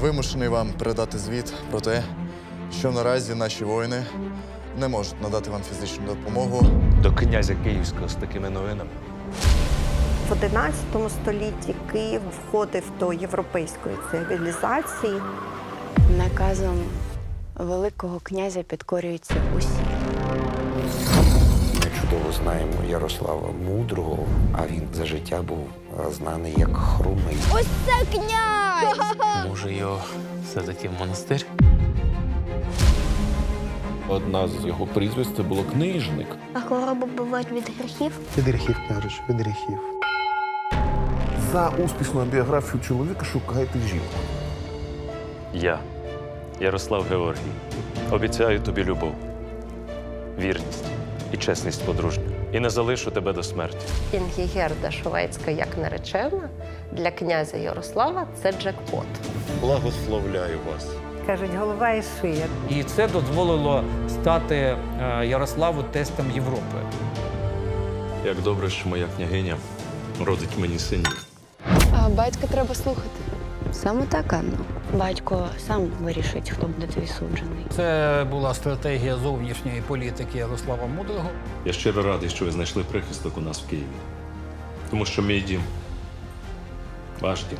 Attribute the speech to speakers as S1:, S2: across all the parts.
S1: Вимушений вам передати звіт про те, що наразі наші воїни не можуть надати вам фізичну допомогу.
S2: До князя Київського з такими новинами.
S3: В 11 столітті Київ входив до європейської цивілізації.
S4: Наказом Великого князя підкорюються усі.
S5: Ми чудово знаємо Ярослава Мудрого, а він за життя був е, знаний як хрумий.
S4: Ось це князь!
S6: Може, його все-таки в монастир?
S7: Одна з його прізвиськ це було книжник.
S4: А хвороби бувають від гріхів?
S8: Від гріхів, княжич, від гріхів.
S9: За успішну біографію чоловіка шукайте жінку.
S2: Я, Ярослав Георгій, обіцяю тобі любов, вірність і чесність подружню. І не залишу тебе до смерті.
S3: Інгігерда Швецька як наречена для князя Ярослава це джекпот.
S7: Благословляю вас.
S3: Кажуть, голова і шия.
S10: І це дозволило стати е, Ярославу тестом Європи.
S7: Як добре, що моя княгиня родить мені синів.
S4: А батька треба слухати. Саме так, Анно. Батько сам вирішить, хто буде твій суджений.
S10: Це була стратегія зовнішньої політики Ярослава Мудрого.
S7: Я щиро радий, що ви знайшли прихисток у нас в Києві. Тому що мій дім ваш дім.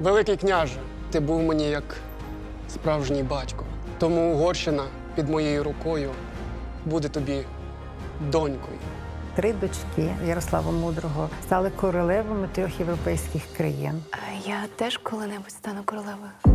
S11: Великий княже, ти був мені як справжній батько. Тому Угорщина під моєю рукою буде тобі донькою.
S3: Три дочки Ярослава Мудрого стали королевами трьох європейських країн.
S4: Я теж коли-небудь стану королевою.